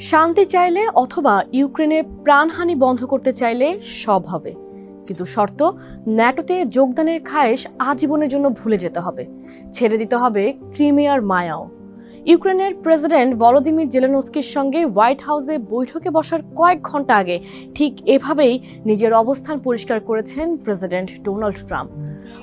শান্তি চাইলে অথবা ইউক্রেনে প্রাণহানি বন্ধ করতে চাইলে সব হবে। কিন্তু শর্ত, ন্যাটোতে যোগদানের খায়েশ আজীবনের জন্য ভুলে যেতে হবে। ছেড়ে দিতে হবে ক্রিমিয়ার মায়াও। ইউক্রেনের প্রেসিডেন্ট ভলোদিমির জেলেনস্কির সঙ্গে হোয়াইট হাউসে বৈঠকে বসার কয়েক ঘণ্টা আগে ঠিক এভাবেই নিজের অবস্থান পরিষ্কার করেছেন প্রেসিডেন্ট ডোনাল্ড ট্রাম্প।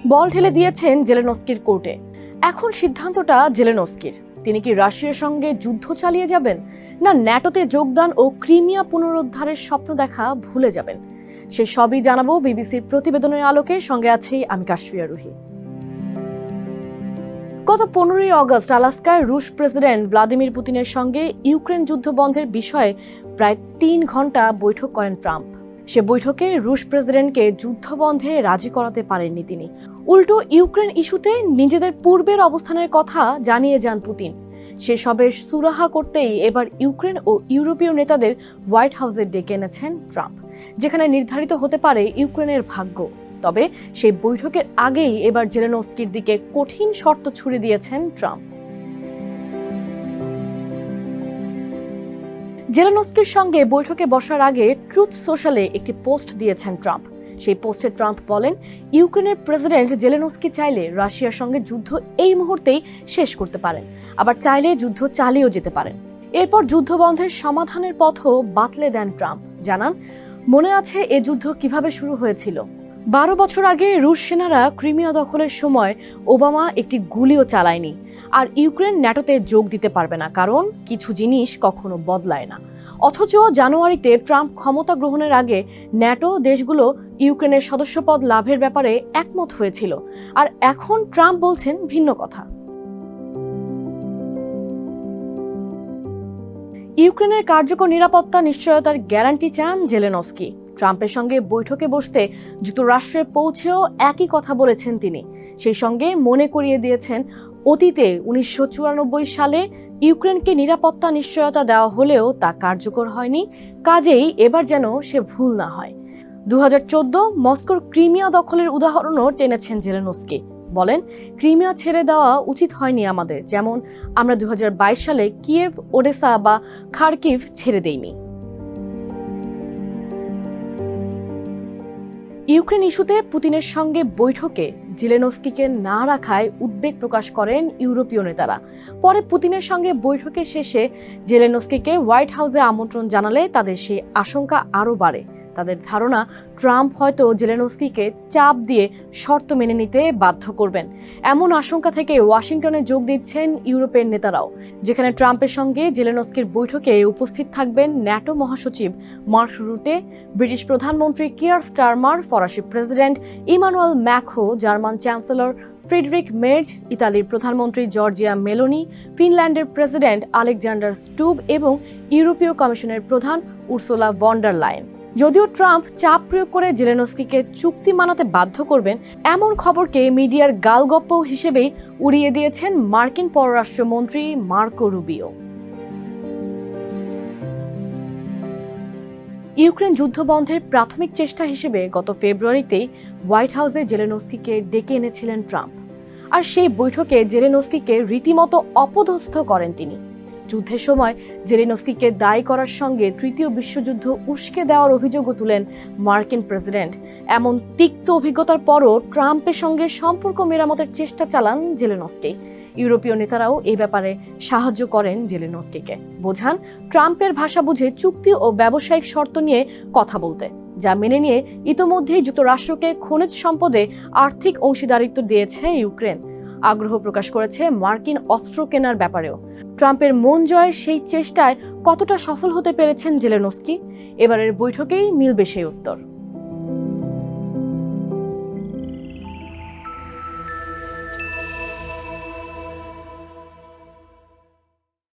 বল ঠেলে দিয়েছেন জেলেনস্কির কোর্টে। এখন সিদ্ধান্তটা জেলেনস্কির। তিনি কি রাশিয়ার সঙ্গে যুদ্ধ চালিয়ে যাবেন? না ন্যাটোতে যোগদান ও ক্রিমিয়া পুনরুদ্ধারের স্বপ্ন দেখা ভুলে যাবেন? সে সবই জানাব বিবিসির প্রতিবেদনের আলোকে। সঙ্গে আছি আমি কাশ্মীর রুহি। গত পনেরোই অগস্ট আলাস্কায় রুশ প্রেসিডেন্ট ভ্লাদিমির পুতিনের সঙ্গে ইউক্রেন যুদ্ধ বন্ধের বিষয়ে প্রায় তিন ঘণ্টা বৈঠক করেন ট্রাম্প। সে বৈঠকে রুশ প্রেসিডেন্টকে যুদ্ধবন্ধে রাজি করাতে পারেননি তিনি। উল্টো ইউক্রেন ইস্যুতে নিজেদের পূর্বের অবস্থানের কথা জানিয়ে যান পুতিন। সেসবের সুরাহা করতেই এবার ইউক্রেন ও ইউরোপীয় নেতাদের হোয়াইট হাউসে ডেকে এনেছেন ট্রাম্প, যেখানে নির্ধারিত হতে পারে ইউক্রেনের ভাগ্য। তবে সেই বৈঠকের আগেই এবার জেলেনস্কির দিকে কঠিন শর্ত ছুড়ে দিয়েছেন ট্রাম্প। জেলেনস্কির সঙ্গে বৈঠকে বসার আগে ট্রুথ সোশ্যালে একটি পোস্ট দিয়েছেন ট্রাম্প। সেই পোস্টে ট্রাম্প বলেন, ইউক্রেনের প্রেসিডেন্ট জেলেনস্কি চাইলে রাশিয়ার সঙ্গে যুদ্ধ এই মুহূর্তেই শেষ করতে পারেন। আবার চাইলে যুদ্ধ চালিয়েও যেতে পারেন। এরপর যুদ্ধবন্ধের সমাধানের পথও বাতলে দেন ট্রাম্প। জানান, মনে আছে এ যুদ্ধ কীভাবে শুরু হয়েছিল? বারো বছর আগে রুশ সেনারা ক্রিমিয়া দখলের সময় ওবামা একটি গুলিও চালায়নি। আর ইউক্রেন ন্যাটোতে যোগ দিতে পারবে না, কারণ কিছু জিনিস কখনো বদলায় না। অথচ জানুয়ারিতে ট্রাম্প ক্ষমতা গ্রহণের আগে ন্যাটো দেশগুলো ইউক্রেনের সদস্যপদ লাভের ব্যাপারে একমত হয়েছিল। আর এখন ট্রাম্প বলছেন ভিন্ন কথা। ইউক্রেনের কার্যকর নিরাপত্তা নিশ্চয়তার গ্যারান্টি চান জেলেনস্কি। ট্রাম্পের সঙ্গে বৈঠকে বসতে যুক্তরাষ্ট্রে পৌঁছেও একই কথা বলেছেন তিনি। সেই সঙ্গে মনে করিয়ে দিয়েছেন, অতীতে উনিশশো চুরানব্বই সালে ইউক্রেনকে নিরাপত্তা নিশ্চয়তা দেওয়া হলেও তা কার্যকর হয়নি, কাজেই এবার যেন সে ভুল না হয়। দু হাজার চোদ্দ মস্কোর ক্রিমিয়া দখলের উদাহরণও টেনেছেন জেলেনস্কি। বলেন, ক্রিমিয়া ছেড়ে দেওয়া উচিত হয়নি আমাদের, যেমন আমরা দু হাজার বাইশ সালে কিয়েভ, ওডেসা বা খার্কিভ ছেড়ে দেইনি। ইউক্রেন ইস্যুতে পুতিনের সঙ্গে বৈঠকে জিলেনস্কিকে না রাখায় উদ্বেগ প্রকাশ করেন ইউরোপীয় নেতারা। পরে পুতিনের সঙ্গে বৈঠকে শেষে জেলেনস্কিকে হোয়াইট হাউসে আমন্ত্রণ জানালে তাদের সেই আশঙ্কা আরও বাড়ে। তাদের ধারণা, ট্রাম্প হয়তো জেলেনস্কিকে চাপ দিয়ে শর্ত মেনে নিতে বাধ্য করবেন। এমন আশঙ্কা থেকে ওয়াশিংটনে যোগ দিচ্ছেন ইউরোপের নেতারাও, যেখানে ট্রাম্পের সঙ্গে জেলেনস্কির বৈঠকে উপস্থিত থাকবেন ন্যাটো মহাসচিব মার্ক রুটে, ব্রিটিশ প্রধানমন্ত্রী কিয়ার স্টারমার, ফরাসি president Emmanuel Macron German chancellor Friedrich Merz, ইতালির প্রধানমন্ত্রী জর্জিয়া মেলোনি, ফিনল্যান্ডের প্রেসিডেন্ট আলেকজান্ডার স্টুব এবং ইউরোপীয় কমিশনের প্রধান উর্সোলা ভন্ডার লাইন যদিও ট্রাম্প চাপ প্রয়োগ করে জেলেনস্কিকে চুক্তি মানাতে বাধ্য করবেন, এমন খবরকে মিডিয়ার গালগপ্প হিসেবেই উড়িয়ে দিয়েছেন মার্কিন পররাষ্ট্রমন্ত্রী মার্কো রুবিও। ইউক্রেন যুদ্ধ বন্ধের প্রাথমিক চেষ্টা হিসেবে গত ফেব্রুয়ারিতেই হোয়াইট হাউসে জেলেনস্কিকে ডেকে এনেছিলেন ট্রাম্প। আর সেই বৈঠকে জেলেনস্কিকে রীতিমতো অপদস্থ করেন তিনি। যুদ্ধের সময় জেলেনস্কিকে দায়ী করার সঙ্গে তৃতীয় বিশ্বযুদ্ধ উস্কে দেওয়ার অভিযোগও তুলেন মার্কিন প্রেসিডেন্ট। এমন তিক্ত অভিজ্ঞতার পরও ট্রাম্পের সঙ্গে সম্পর্ক মেরামতের চেষ্টা চালান জেলেনস্কি। ইউরোপীয় নেতারাও এই ব্যাপারে সাহায্য করেন জেলেনস্কিকে। বোঝান, ট্রাম্পের ভাষা বুঝে চুক্তি ও ব্যবসায়িক শর্ত নিয়ে কথা বলতে, যা মেনে নিয়ে ইতোমধ্যেই যুক্তরাষ্ট্রকে খনিজ সম্পদে আর্থিক অংশীদারিত্ব দিয়েছে ইউক্রেন। আগ্রহ প্রকাশ করেছে মার্কিন অস্ত্র কেনার ব্যাপারেও। ট্রাম্পের মন জয়ের সেই চেষ্টায় কতটা সফল হতে পেরেছেন জেলেনস্কি? এবারের বৈঠকেই মিলবে সেই উত্তর।